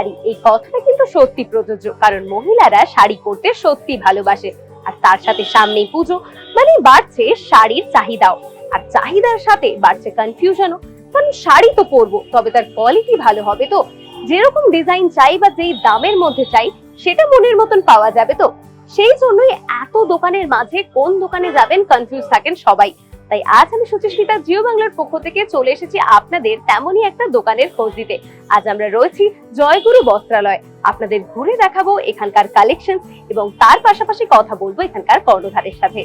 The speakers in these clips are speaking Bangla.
নারী এই কথাটা কিন্তু সত্যি প্রযোজ্য, কারণ মহিলারা শাড়ি পরতে সত্যি ভালোবাসে, আর তার সাথে সামনেই পুজো মানে বাড়ছে শাড়ির চাহিদাও। আর চাহিদার সাথে বাড়ছে কনফিউশনও কারণ শাড়ি তো পরবো, তবে তার কোয়ালিটি ভালো হবে তো। যেরকম ডিজাইন চাই বা যেই দামের মধ্যে চাই, সেটা মনের মতন পাওয়া যাবে তো। সেই জন্যই এত দোকানের মাঝে কোন দোকানে যাবেন কনফিউজ থাকেন সবাই। তাই আজ আমি সুচিস্মিতা জিও বাংলার পক্ষ থেকে চলে এসেছি আপনাদের তেমনই একটা দোকানের খোঁজ দিতে। আজ আমরা রয়েছি জয়গুরু বস্ত্রালয়। আপনাদের ঘুরে দেখাবো এখানকার কালেকশন এবং তার পাশাপাশি কথা বলব এখানকার কর্ণধারের সাথে।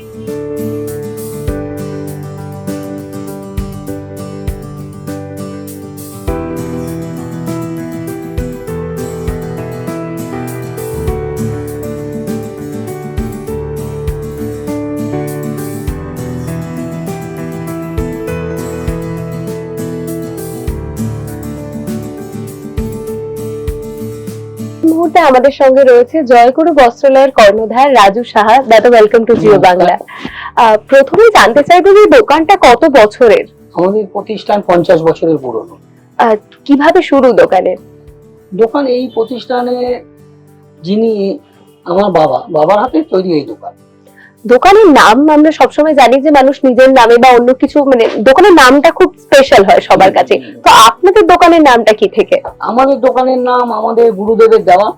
আমাদের সঙ্গে রয়েছে জয়গুরু বস্ত্রালয়ের কর্ণধার রাজু সাহা। দাদা ওয়েলকাম টু জিও বাংলা আহ, প্রথমেই জানতে চাইব যে দোকানটা কত বছরের? আমাদের প্রতিষ্ঠান পঞ্চাশ বছরের পুরনো। কীভাবে শুরু দোকানের দোকান এই প্রতিষ্ঠানে যিনি আমার বাবা বাবার হাতে তৈরি এই দোকান। দোকানের নাম আমরা সবসময় জানি যে মানুষ নিজের নামে বা অন্য কিছু মানে দোকানের নামটা খুব স্পেশাল হয় সবার কাছে। তো আপনাদের দোকানের নামটা কি থেকে? আমাদের দোকানের নাম আমাদের গুরুদেবের দেওয়া।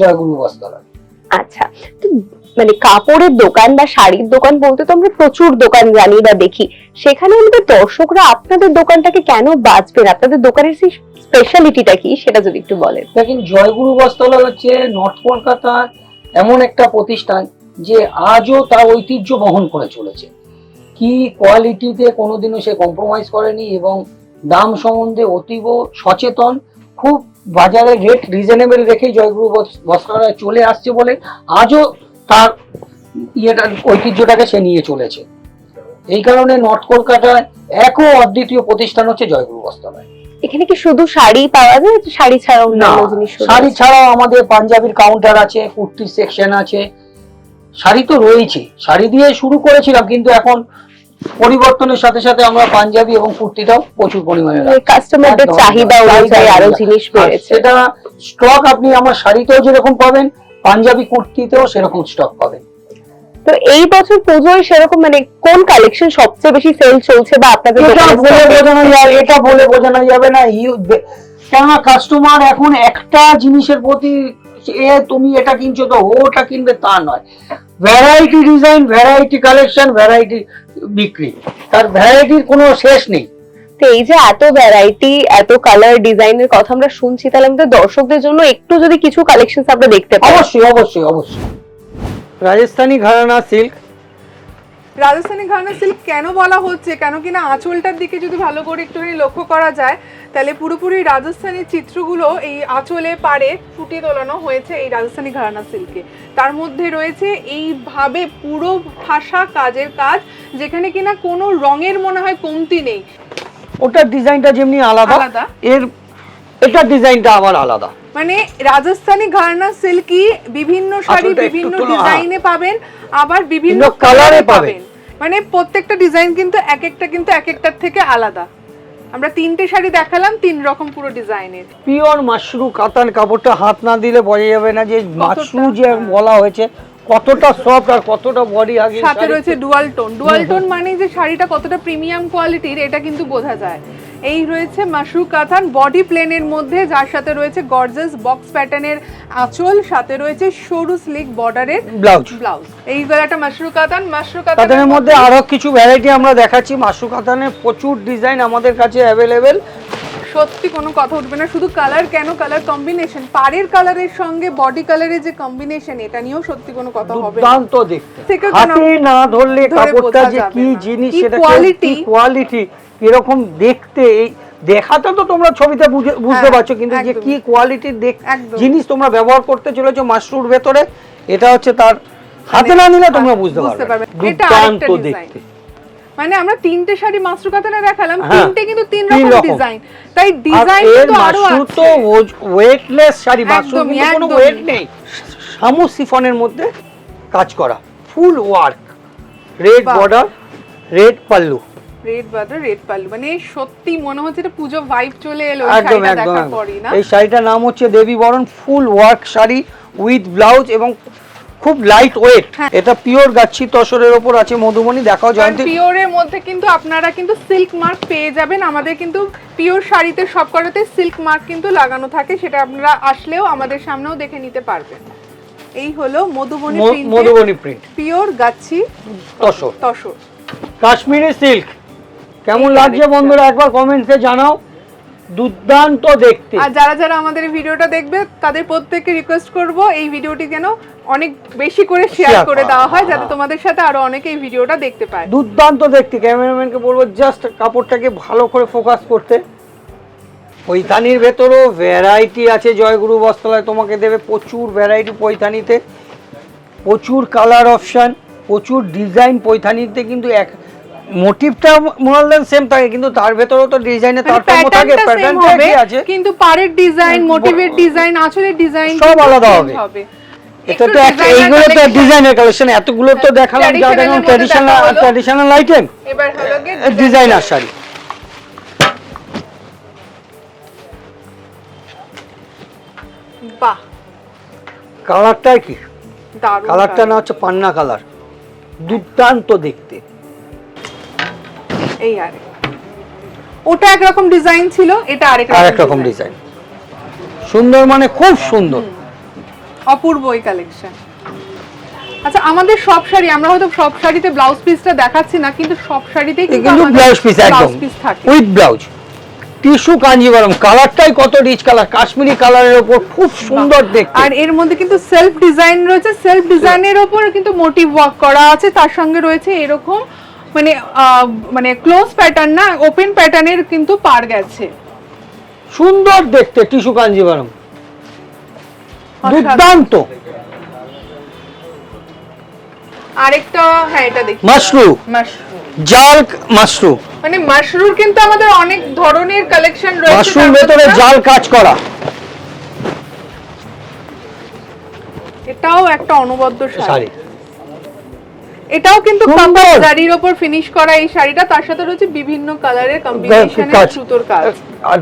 জয়গুরু বস্ত্রালয়। আচ্ছা তো মানে কাপড়ের দোকান বা শাড়ির দোকান বলতে তো আমরা প্রচুর দোকান জানি বা দেখি। সেখানে আমাদের দর্শকরা আপনাদের দোকানটাকে কেন বাঁচবেন আপনাদের দোকানের সেই স্পেশালিটিটা কি? সেটা যদি একটু বলেন। দেখেন জয়গুরু বস্ত্রালয় হচ্ছে নর্থ কলকাতার এমন একটা প্রতিষ্ঠান যে আজও তার ঐতিহ্য বহন করে চলেছে। কি কোয়ালিটিতে কোনোদিনও সে কম্প্রোমাইজ করেনি এবং দাম সম্বন্ধে অতীব সচেতন খুব বাজারে রেট রিজনেবল রেখে জয়গুরু বস্ত্রালয় চলে আসছে বলে আজও তার ইয়েটা ঐতিহ্যটাকে সে নিয়ে চলেছে। এই কারণে নর্থ কলকাতায় একও অদ্বিতীয় প্রতিষ্ঠান হচ্ছে জয়গুরু বস্ত্রালয়। এখানে কি শুধু শাড়ি পাওয়া যায় শাড়ি ছাড়াও না শাড়ি ছাড়াও আমাদের পাঞ্জাবির কাউন্টার আছে কুর্তির সেকশন আছে। শাড়ি তো রয়েছে শাড়ি দিয়ে শুরু করেছিলাম কিন্তু এখন পরিবর্তনের সাথে সাথে আমরা পাঞ্জাবি এবং কুর্তিটাও প্রচুর পরিমাণে কাস্টমারদের চাহিদা অনুযায়ী আরও জিনিস বেড়েছে সেটা স্টক আপনি আমার শাড়িতেও যেরকম পাবেন পাঞ্জাবি কুর্তিতেও সেরকম স্টক পাবেন। তো এই বছর পুজোয় সেরকম মানে কোন কালেকশন সবচেয়ে বেশি সেল চলছে বা আপনাদের এটা বলে বোঝানো? যাবে এটা বলে বোঝানো যাবে না। ইউ কেননা কাস্টমার এখন একটা জিনিসের প্রতি এ তুমি এটা কিনছো তো ওটা কিনবে তা নয়। Variety design variety collection variety বিক্রি। তার ভ্যারাইটির কোনো শেষ নেই। তো এই যে এত ভ্যারাইটি এত কালার ডিজাইনের কথা আমরা শুনছি তাহলে আমাদের দর্শকদের জন্য একটু যদি কিছু কালেকশন আমরা দেখতে পাই। অবশ্যই অবশ্যই অবশ্যই। রাজস্থানি ঘরানা সিল্ক রাজস্থানি ঘরানা সিল্ক কেন বলা হচ্ছে? কেন কিনা আঁচলটার দিকে যদি ভালো করে একটুখানি লক্ষ্য করা যায় তাহলে পুরোপুরি রাজস্থানি চিত্রগুলো এই আঁচলে পারে ফুটিয়ে তোলানো হয়েছে এই রাজস্থানি ঘরানা সিল্কে তার মধ্যে রয়েছে এইভাবে পুরো ভাষা কাজের কাজ যেখানে কিনা কোনো রঙের মনে হয় কমতি নেই। ওটার ডিজাইনটা যেমনি আলাদা আলাদা। এর এটার ডিজাইনটা আবার আলাদা। মানে রাজস্থানি ঘরানা সিল্কই বিভিন্ন শাড়ি বিভিন্ন ডিজাইনে পাবেন আবার বিভিন্ন কালারে পাবেন। মানে প্রত্যেকটা ডিজাইন কিন্তু এক একটা কিন্তু এক একটার থেকে আলাদা। আমরা তিনটে শাড়ি দেখালাম তিন রকম পুরো ডিজাইনের। পিওর মাশরু কাতান কাপড়টা হাত না দিলে বোঝা যাবে না যে মাশরু যে। বলা হয়েছে কতটা সফট আর কতটা বডি আগে সাথে রয়েছে ডুয়াল টোন ডুয়াল টোন মানে যে শাড়িটা কতটা প্রিমিয়াম কোয়ালিটির এটা কিন্তু বোঝা যায়। এই রয়েছে মাশরু কাতান বডি প্লেনের মধ্যে যার সাথে রয়েছে গর্জাস বক্স প্যাটার্নের আঁচল সাথে রয়েছে সরু স্লিক বর্ডারের ব্লাউজ ব্লাউজ এই মাশরু কাতান মাশরু কাতানের কাতানের মধ্যে আরও কিছু ভ্যারাইটি আমরা দেখাচ্ছি। মাশরু কাতানের প্রচুর ডিজাইন আমাদের কাছে অ্যাভেলেবেল সত্যি কোনো কথা উঠবে না শুধু কালার কেন? কালার কম্বিনেশন পাড়ের কালারের সঙ্গে বডি কালারের যে কম্বিনেশন এটা নিয়েও সত্যি কোনো কথা হবে না। দুর্দান্ত দেখতে। হাতে না ধরলে কাপড়টা যে কি জিনিস সেটা quality। কোয়ালিটি এরকম দেখতে এই দেখাতে তো তোমরা ছবিতে বুঝতে হ্যাঁ, পারছ কিন্তু যে কি কোয়ালিটির দেখ জিনিস তোমরা ব্যবহার করতে চলেছো মাশরুর ভেতরে এটা হচ্ছে তার হাতে না নিলে তোমরা বুঝতে বুঝতে পারবে দুর্দান্ত। দেখতে। মানে আমরা তিনটে শাড়ি মাস্টার কাতানে দেখালাম হ্যাঁ, তিনটে কিন্তু তিন রকম। ডিজাইন তাই ডিজাইন কিন্তু আরও আছে। তো ওয়েটলেস শাড়ি একদমই, কিন্তু কোনো ওয়েট নেই। সামু সিফনের মধ্যে কাজ করা। Full work red. Border red pallu red butter red pallu মানে সত্যি মনে হচ্ছে এটা পুজো ভাইব চলে এলো একদম একদম। এই শাড়িটার নাম হচ্ছে Debi Baran full work sari with blouse এবং খুব লাইট ওয়েট হ্যাঁ। এটা পিওর গাচ্ছি তসরের ওপর আছে মধুবনী দেখাও জয়ন্তী পিওরের মধ্যে কিন্তু আপনারা কিন্তু সিল্ক মার্ক পেয়ে যাবেন। আমাদের কিন্তু পিওর শাড়িতে সব কটাতে সিল্ক মার্ক কিন্তু লাগানো থাকে সেটা আপনারা আসলেও আমাদের সামনেও দেখে নিতে পারবেন। এই হলো মধুবনী মধুবনী প্রিন্ট পিওর গাচ্ছি তসর। তসর। কাশ্মীরি সিল্ক কেমন লাগছে বন্ধুরা? একবার কমেন্টসে জানাও। দুর্দান্ত দেখতে। আর যারা যারা আমাদের ভিডিওটা দেখবে তাদের প্রত্যেককে রিকোয়েস্ট করব এই ভিডিওটি যেন অনেক বেশি করে শেয়ার করে দেওয়া হয় যাতে তোমাদের সাথে আরও অনেকে এই ভিডিওটা দেখতে পায়। দুর্দান্ত দেখতে। ক্যামেরাম্যানকে বলব জাস্ট কাপড়টাকে ভালো করে ফোকাস করতে। পৈথানির ভেতরও ভ্যারাইটি আছে। জয়গুরু বস্ত্রালয় তোমাকে দেবে প্রচুর ভ্যারাইটি পৈথানিতে। প্রচুর কালার অপশন প্রচুর ডিজাইন পৈথানিতে কিন্তু এক মোটিভটা মোরাল দেন সেম থাকে কিন্তু তার ভেতরেও তো ডিজাইনে তারতম্য থাকে হবে কিন্তু পাড়ের ডিজাইন মোটিভের ডিজাইন আঁচলের ডিজাইন সব আলাদা হবে। এটা তো একটা এইগুলো তো ডিজাইনের কালেকশন এতগুলো তো দেখালাম যা দেখালাম ট্র্যাডিশনাল ট্র্যাডিশনাল আইটেম এবার হলো ডিজাইনার শাড়ি। বাহ। কালারটা কি? কালারটা না হচ্ছে পান্না কালার দুর্দান্ত দেখতে। এই আর ওটা একরকম ডিজাইন ছিল এটা আরেক আর এক রকম ডিজাইন সুন্দর মানে খুব সুন্দর। অপূর্ব এই কালেকশন আচ্ছা আমাদের সব শাড়ি আমরা হয়তো সব শাড়িতে ব্লাউজ পিসটা দেখাচ্ছি না কিন্তু সব শাড়িতেই কিন্তু ব্লাউজ পিস একদম। উইথ ব্লাউজ টিস্যু কাঞ্জিভারম কালারটাই কত রিচ কালার কাশ্মীরি কালারের ওপর খুব সুন্দর দেখতে। আর এর মধ্যে কিন্তু সেলফ ডিজাইন রয়েছে। সেলফ ডিজাইনের ওপর কিন্তু মোটিভ ওয়ার্ক করা আছে। তার সঙ্গে রয়েছে এরকম মানে মানে ক্লোজ প্যাটার্ন না ওপেন প্যাটার্নের কিন্তু পার গেছে। সুন্দর দেখতে টিস্যু কাঞ্জিভারম অসাধারণ। দুর্দান্ত। আরেকটা হ্যাঁ এটা দেখি। মাশরু। মাশরুম জাল মাশরু। মানে মাশরুর কিন্তু আমাদের অনেক ধরনের কালেকশন রয়েছে। মাশরুর ভেতরে জাল কাজ করা। এটাও একটা অনবদ্য শাড়ি। এটাও কিন্তু। কাপড় জারির ওপর ফিনিশ করা এই শাড়িটা তার সাথে রয়েছে বিভিন্ন কালারের কম্বিনেশনের সুতোর কাজ। আর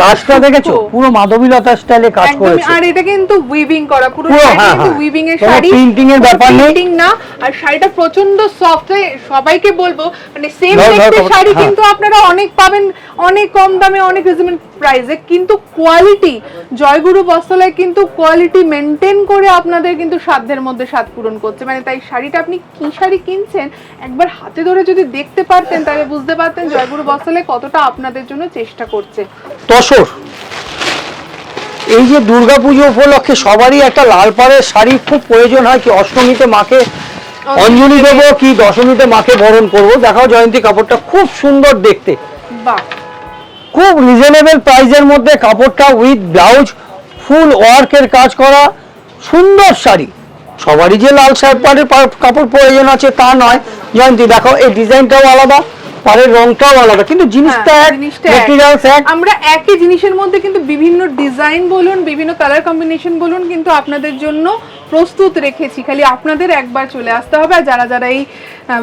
কাজটা দেখেছ? পুরো মাধবীলতা স্টাইলে কাজ করেছে। আর এটা কিন্তু উইভিং করা। পুরো হ্যাঁ, কিন্তু হ্যাঁ। উইভিং এর শাড়ি। printing এর ব্যাপার নেই। printing না। আর শাড়িটা প্রচণ্ড সফট সবাইকে বলব মানে সেম দেখতে শাড়ি হ্যাঁ। কিন্তু আপনারা অনেক পাবেন অনেক কম দামে অনেক রিজনেবল প্রাইসে কিন্তু কোয়ালিটি জয়গুরু বস্ত্রালয় কিন্তু কোয়ালিটি মেনটেন করে আপনাদের কিন্তু সাধ্যের মধ্যে স্বাদ পূরণ করছে। মানে তাই শাড়িটা আপনি কি শাড়ি কিনছেন একবার হাতে ধরে যদি দেখতে পারতেন তাহলে বুঝতে পারতেন জয়গুরু বস্ত্রালয় কতটা আপনাদের জন্য চেষ্টা করছে। তসর এই যে দুর্গাপুজো উপলক্ষে সবারই একটা লাল পাড়ের শাড়ি খুব প্রয়োজন হয় কি অষ্টমীতে মাকে অঞ্জলি দেবো কি দশমীতে মাকে বরণ করব। দেখাও জয়ন্তী কাপড়টা খুব সুন্দর দেখতে। বাহ খুব রিজনেবল প্রাইসের মধ্যে কাপড়টা উইথ ব্লাউজ ফুল ওয়ার্কের কাজ করা সুন্দর শাড়ি। সবারই যে লাল শাড়ি পাড়ের কাপড় প্রয়োজন আছে তা নয়। জয়ন্তী দেখো এই ডিজাইনটাও আলাদা পাড়ের রংটাও আলাদা কিন্তু জিনিসটা হ্যাঁ, এক জিনিসটা এক। আমরা একই জিনিসের মধ্যে কিন্তু বিভিন্ন ডিজাইন বলুন বিভিন্ন কালার কম্বিনেশন বলুন কিন্তু আপনাদের জন্য প্রস্তুত রেখেছি। খালি আপনাদের একবার চলে আসতে হবে আর যারা যারা এই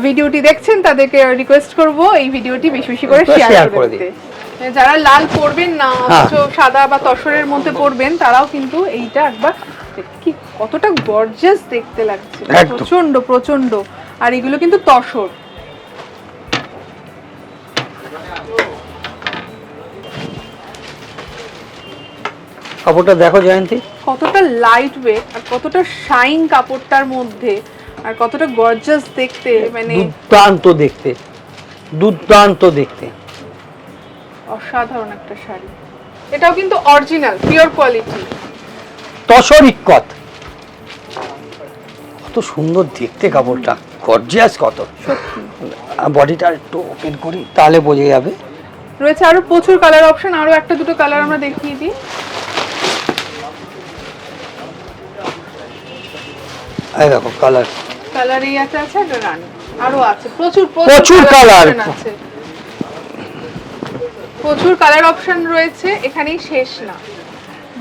ভিডিওটি দেখছেন তাদেরকে রিকোয়েস্ট করব এই ভিডিওটি বেশি বেশি করে শেয়ার করে দিতে যারা লাল পরবেন না হ্যাঁ। অথচ সাদা বা তসরের মধ্যে পরবেন তারাও কিন্তু এইটা একবার কি কতটা গর্জিয়াস দেখতে লাগছে। প্রচণ্ড প্রচণ্ড আর এগুলো কিন্তু তসর। কাপড়টা দেখো জয়ন্তী। কতটা লাইট ওয়েট আর কতটা শাইন কাপড়টার মধ্যে আর কতটা গর্জাস দেখতে মানে দুর্দান্ত দেখতে। দুর্দান্ত দেখতে। অসাধারণ একটা শাড়ি। এটাও কিন্তু original pure quality tussar ikat. কত সুন্দর দেখতে কাপড়টা। গর্জিয়াস কত। বডিটা একটু ওপেন করি তাহলে বোঝা যাবে। রয়েছে আরও প্রচুর কালার অপশন আরও একটা দুটো কালার আমরা দেখিয়ে দিই। এই দেখো কালার কালার এই আছে আছে একটা রানী। আরও আছে প্রচুর প্রচুর option আছে। প্রচুর কালার অপশন রয়েছে এখানেই শেষ না।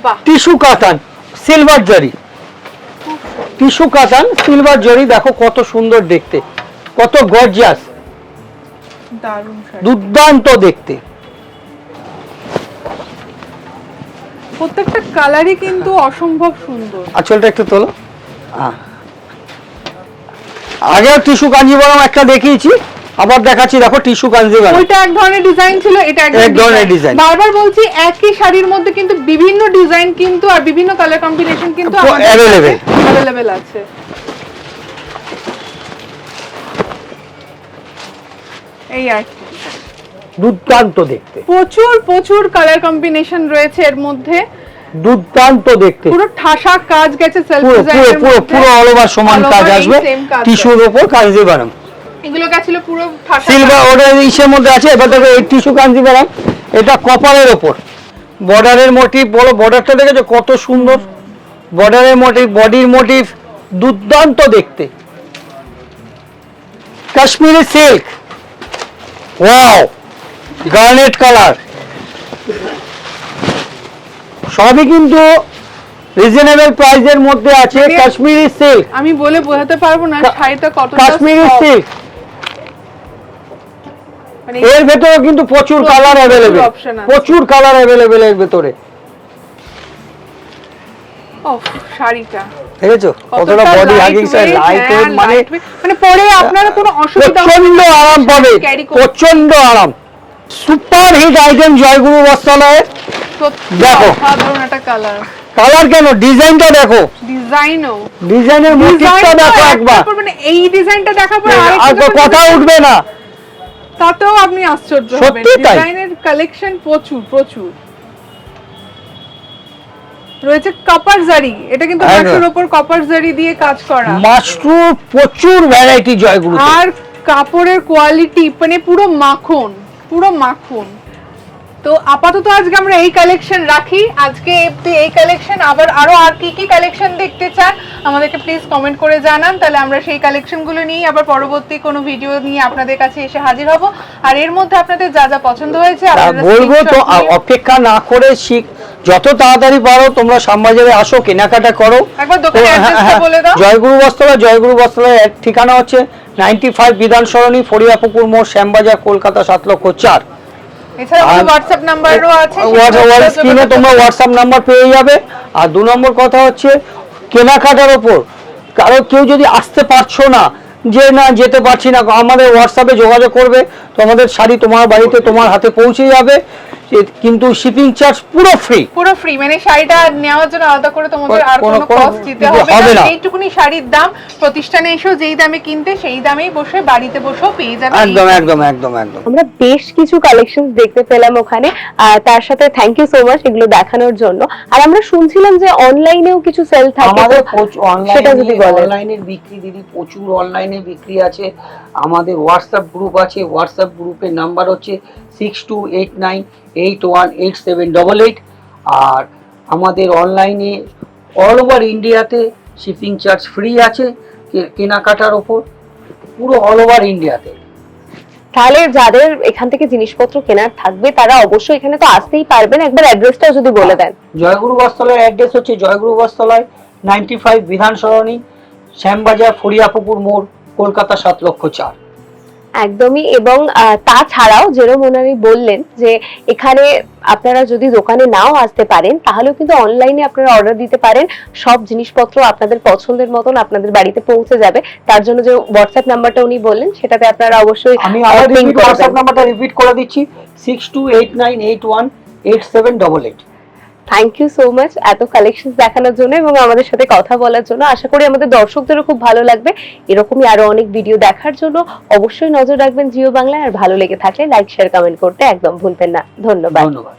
বাহ। টিস্যু কাতান সিলভার জরি। টিস্যু কাতান সিলভার জরি দেখো কত সুন্দর দেখতে কত গর্জিয়াস দারুণ দুর্দান্ত দেখতে। প্রত্যেকটা কালারই কিন্তু অসম্ভব সুন্দর। আঁচলটা একটু তোলো। আগেও টিস্যু কাঞ্জিবরম একটা দেখিয়েছি আবার দেখাচ্ছি দেখো টিস্যু কাঞ্জিবরম ওইটা এক ধরনের ডিজাইন ছিল এটা এক ধরনের ডিজাইন বারবার বলছি একই শাড়ির মধ্যে কিন্তু বিভিন্ন ডিজাইন কিন্তু আর বিভিন্ন কালার কম্বিনেশন কিন্তু available। অ্যাভেলেবেল আছে। এই আর। দুর্দান্ত দেখতে। প্রচুর প্রচুর কালার কম্বিনেশন রয়েছে এর মধ্যে। দুর্দান্ত দেখতে। পুরো ঠাসা কাজ গেছে সেলফ পুরো পুরো ডিজাইনের পুরো অল ওভার সমান কাজ আসবে। same কাজ। টিস্যুর ওপর কাঞ্জিবরম এগুলো গেছিল পুরো সিলভার ওটা ইসের মধ্যে আছে এবার দেখো এই টিস্যু কাঞ্জিবরম এটা কপারের ওপর। বর্ডারের মোটিভ বলো বর্ডারটা দেখেছ? কত সুন্দর। বর্ডারের মোটিভ বডির মোটিভ দুর্দান্ত দেখতে। Kashmiri silk wow garnet colour সবই কিন্তু রিজনেবল প্রাইসের মধ্যে আছে কাশ্মীরি সিল্ক আমি বলে বোঝাতে পারব না শাড়িটা কতটা কাশ্মীরি সিল্ক এর ভেতরে কিন্তু প্রচুর কালার আছে। প্রচুর কালার অ্যাভেলেবেল এর ভেতরে। শাড়িটা। দেখেছ? কতটা বডি হাগিং লাইট মানে মানে পরে আপনারা কোনো অসুবিধা প্রচণ্ড আরাম পাবে। প্রচণ্ড আরাম। সুপার হিট আইটেম জয়গুরু দেখো। কালার কালার কেন? ডিজাইনটা দেখো। ডিজাইনও ডিজাইনের মোটিভটা দেখো একবার। মানে এই ডিজাইনটা পর আর কথা উঠবে না। তাতেও আপনি আশ্চর্য হবেন। ডিজাইনের কালেকশন প্রচুর প্রচুর। রয়েছে কপার জারি এটা কিন্তু মাশরুর উপর কপার জারি দিয়ে কাজ করা। মাশরুর প্রচুর ভ্যারাইটি জয়গুরু আর কাপড়ের কোয়ালিটি মানে পুরো মাখন পুরো মাখন। তো আপাতত আজকে আমরা এই কালেকশন রাখি। আজকে এই কালেকশন আবার আরও আর কি কি কালেকশন দেখতে চান আমাদেরকে প্লিজ কমেন্ট করে জানান। তাহলে আমরা সেই কালেকশনগুলো নিয়ে আবার পরবর্তী কোনো ভিডিও নিয়ে আপনাদের কাছে এসে হাজির হব। আর এর মধ্যে আপনাদের যা যা পছন্দ হয়েছে বলব তো অপেক্ষা না করে শিখ যত তাড়াতাড়ি পারো তোমরা শ্যামবাজারে আসো কেনাকাটা করো। হ্যাঁ, অ্যাড্রেসটা হ্যাঁ, বলে দাও। জয়গুরু বস্ত্রালয় জয়গুরু বস্ত্রালয়ের ঠিকানা হচ্ছে নাইনটি ফাইভ বিধান সরণি ফরিয়াপুকুর মোড় শ্যামবাজার কলকাতা সাত লক্ষ চার। এছাড়া আর- হোয়াটসঅ্যাপ নাম্বারও আছে? স্ক্রিনে তোমরা হোয়াটসঅ্যাপ নাম্বার পেয়ে যাবে। আর দু নম্বর কথা হচ্ছে কেনাকাটার ওপর। কারও কেউ যদি আসতে পারছ না যে না যেতে পারছি না আমাদের হোয়াটসঅ্যাপে যোগাযোগ করবে। তো আমাদের শাড়ি তোমার বাড়িতে তোমার হাতে পৌঁছে যাবে। কিন্তু শিপিং চার্জ পুরো ফ্রি পুরো ফ্রি মানে শাড়িটা নেওয়ার জন্য আলাদা করে তোমাদের আর কোনো- কস্ট দিতে হবে না। এইটুকুনি শাড়ির দাম প্রতিষ্ঠানে এসেও যেই দামে কিনতে সেই দামেই বসে বাড়িতে বসেও পেয়ে যাবে একদম একদম একদম একদম। আমরা বেশ কিছু কালেকশন দেখতে পেলাম ওখানে আর তার সাথে থ্যাংক ইউ সো মাচ এগুলো দেখানোর জন্য। আর আমরা শুনছিলাম যে অনলাইনেও কিছু সেল থাকে আমাদের সেটা অনলাইনে যদি বলেন। অনলাইনের বিক্রি দিদি প্রচুর অনলাইনে বিক্রি আছে। আমাদের হোয়াটসঅ্যাপ গ্রুপ আছে হোয়াটসঅ্যাপ গ্রুপের নাম্বার হচ্ছে six two eight nine eight one eight seven double eight আর আমাদের অনলাইনে অল ওভার ইন্ডিয়াতে শিপিং চার্জ ফ্রি আছে কেনাকাটার ওপর পুরো অল ওভার ইন্ডিয়াতে তাহলে যাদের এখান থেকে জিনিসপত্র কেনার থাকবে তারা অবশ্যই এখানে তো আসতেই পারবেন। একবার অ্যাড্রেসটাও যদি বলে দেন। জয়গুরু বস্ত্রালয়ের অ্যাড্রেস হচ্ছে জয়গুরু বস্ত্রালয় নাইনটি ফাইভ বিধান সরণি শ্যামবাজার ফরিয়াপুকুর মোড় কলকাতা সাত লক্ষ চার। একদমই এবং তাছাড়াও যেরকম ওনারি বললেন যে এখানে আপনারা যদি দোকানে নাও আসতে পারেন তাহলেও কিন্তু অনলাইনে আপনারা অর্ডার দিতে পারেন। সব জিনিসপত্র আপনাদের পছন্দের মতন আপনাদের বাড়িতে পৌঁছে যাবে। তার জন্য যে হোয়াটসঅ্যাপ নাম্বারটা উনি বললেন সেটাতে আপনারা অবশ্যই আমি। হোয়াটসঅ্যাপ নাম্বারটা রিপিট করে দিচ্ছি six two eight nine eight one eight seven double eight thank you so much এত কালেকশন দেখানোর জন্য এবং আমাদের সাথে কথা বলার জন্য। আশা করি আমাদের দর্শকদেরও খুব ভালো লাগবে। এরকমই আরও অনেক ভিডিও দেখার জন্য অবশ্যই নজর রাখবেন জিও বাংলায়। আর ভালো লেগে থাকলে লাইক শেয়ার কমেন্ট করতে একদম ভুলবেন না। ধন্যবাদ। ধন্যবাদ।